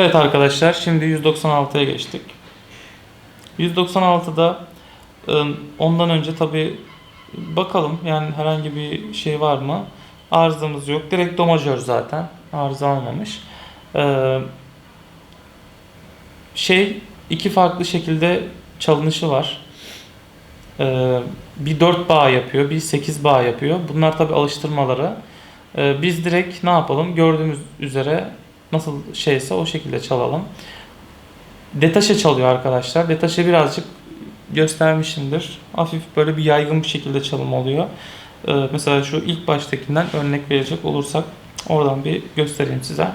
Evet arkadaşlar şimdi 196'ya geçtik. 196'da ım, ondan önce tabi bakalım yani herhangi bir şey var mı? Arızamız yok. Direkt do majör zaten. Arıza almamış. Ee, şey iki farklı şekilde çalınışı var. Ee, bir 4 bağ yapıyor, bir 8 bağ yapıyor. Bunlar tabi alıştırmaları. Biz direkt ne yapalım? Gördüğümüz üzere nasıl şeyse o şekilde çalalım. Detaşe çalıyor arkadaşlar. Detaşe birazcık göstermişimdir. Hafif böyle bir yaygın bir şekilde çalım oluyor. Ee, mesela şu ilk baştakinden örnek verecek olursak oradan bir göstereyim size.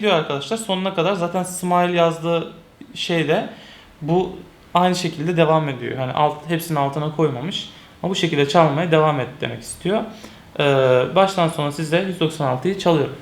Gidiyor arkadaşlar sonuna kadar. Zaten Smile yazdığı şeyde bu aynı şekilde devam ediyor. Yani alt, hepsinin altına koymamış. Ama bu şekilde çalmaya devam et demek istiyor. Ee, baştan sona size 196'yı çalıyorum.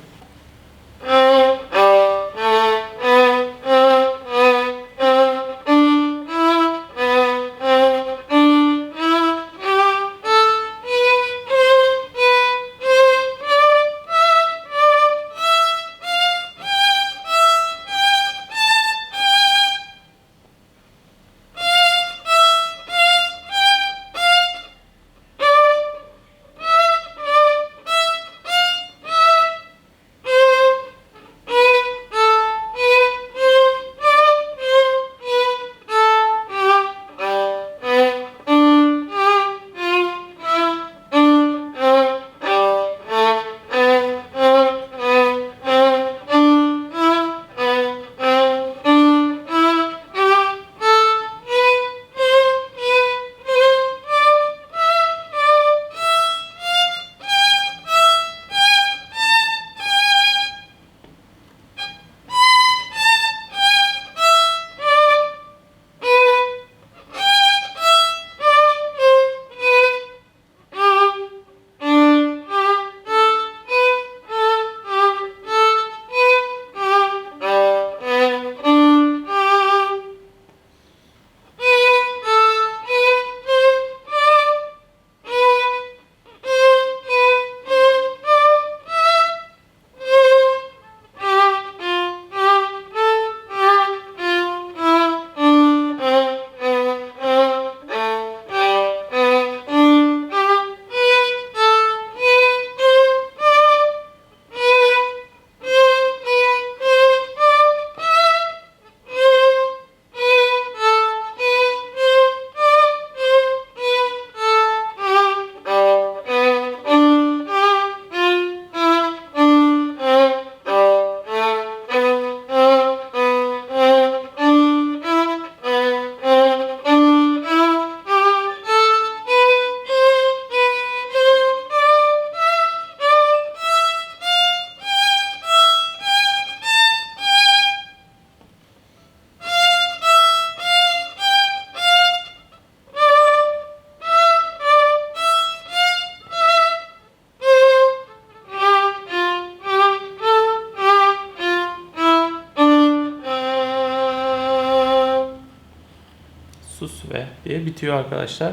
Ve diye bitiyor arkadaşlar.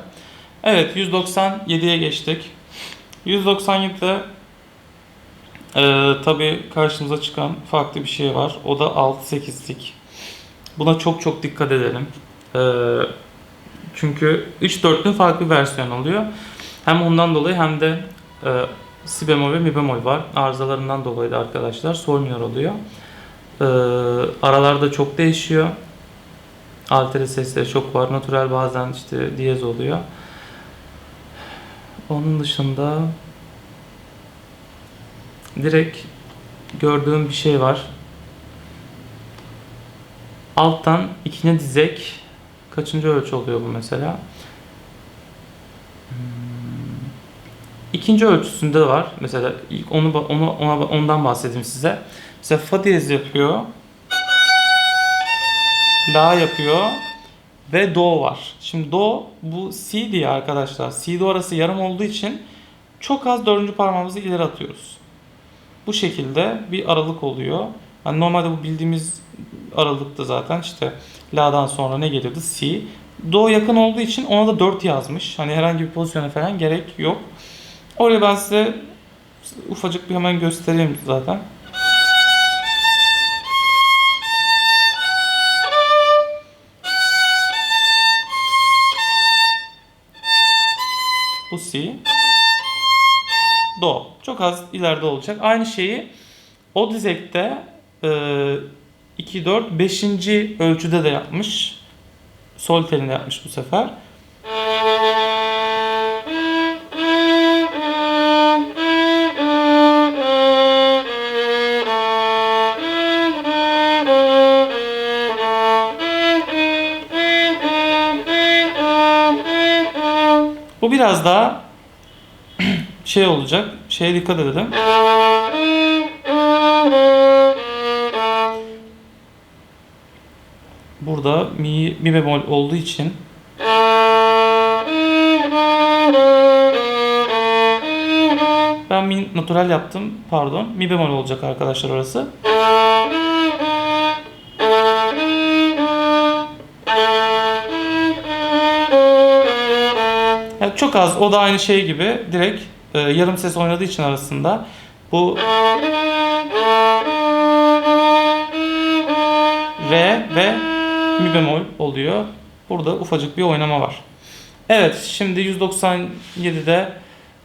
Evet 197'ye geçtik. 197'de e, tabi karşımıza çıkan farklı bir şey var. O da 6-8'lik. Buna çok çok dikkat edelim. E, çünkü 3-4'lü farklı versiyon oluyor. Hem ondan dolayı hem de e, si bemol ve mi bemol var. Arızalarından dolayı da arkadaşlar sol minör oluyor. E, aralarda çok değişiyor. Altere sesleri çok var. Natural bazen işte diyez oluyor. Onun dışında direkt gördüğüm bir şey var. Alttan ikine dizek kaçıncı ölçü oluyor bu mesela? Hmm. İkinci ölçüsünde de var. Mesela ilk onu onu ona, ondan bahsedeyim size. Mesela fa diyez yapıyor. La yapıyor ve do var. Şimdi do bu si diye arkadaşlar. Si do arası yarım olduğu için çok az dördüncü parmağımızı ileri atıyoruz. Bu şekilde bir aralık oluyor. Hani normalde bu bildiğimiz aralıkta zaten işte la'dan sonra ne gelirdi? Si. Do yakın olduğu için ona da 4 yazmış. Hani herhangi bir pozisyona falan gerek yok. Oraya ben size ufacık bir hemen göstereyim zaten. Do. Çok az ileride olacak. Aynı şeyi o dizekte e, 2, 4, 5. ölçüde de yapmış. Sol telinde yapmış bu sefer. Bu biraz daha şey olacak. Şeye dikkat edelim. Burada mi, mi bemol olduğu için ben mi natural yaptım. Pardon. Mi bemol olacak arkadaşlar orası. Yani çok az. O da aynı şey gibi. Direkt e, yarım ses oynadığı için arasında bu re ve mi bemol oluyor. Burada ufacık bir oynama var. Evet şimdi 197'de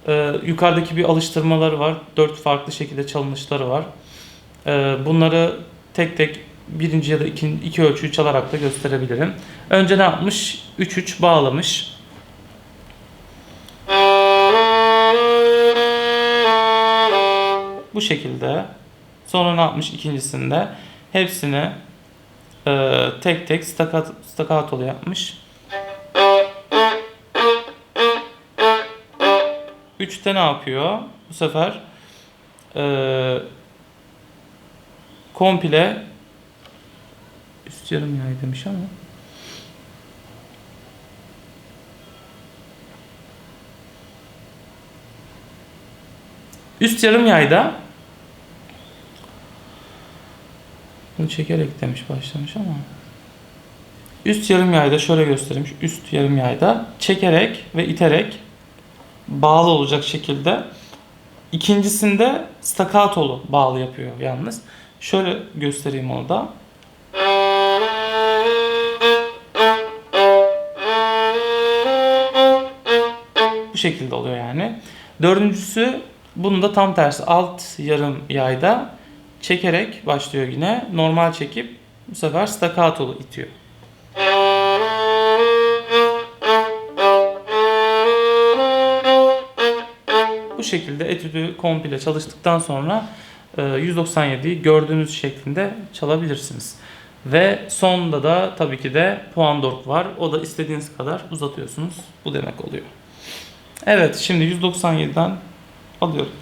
e, yukarıdaki bir alıştırmaları var. Dört farklı şekilde çalınışları var. E, bunları tek tek birinci ya da iki, iki ölçüyü çalarak da gösterebilirim. Önce ne yapmış? 3-3 bağlamış. Bu şekilde. Sonra ne yapmış ikincisinde? Hepsini e, tek tek stakat, yapmış. Üçte ne yapıyor? Bu sefer e, komple üst yarım yay demiş ama üst yarım yayda bunu çekerek demiş başlamış ama üst yarım yayda şöyle göstereyim. Üst yarım yayda çekerek ve iterek bağlı olacak şekilde ikincisinde staccato'lu bağlı yapıyor yalnız. Şöyle göstereyim onu da. Bu şekilde oluyor yani. Dördüncüsü bunun da tam tersi alt yarım yayda çekerek başlıyor yine. Normal çekip bu sefer staccato'lu itiyor. Bu şekilde etüdü komple çalıştıktan sonra e, 197'yi gördüğünüz şeklinde çalabilirsiniz. Ve sonda da tabii ki de puan dork var. O da istediğiniz kadar uzatıyorsunuz. Bu demek oluyor. Evet şimdi 197'den alıyorum.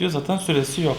14'lü bitiyor. Zaten süresi yok.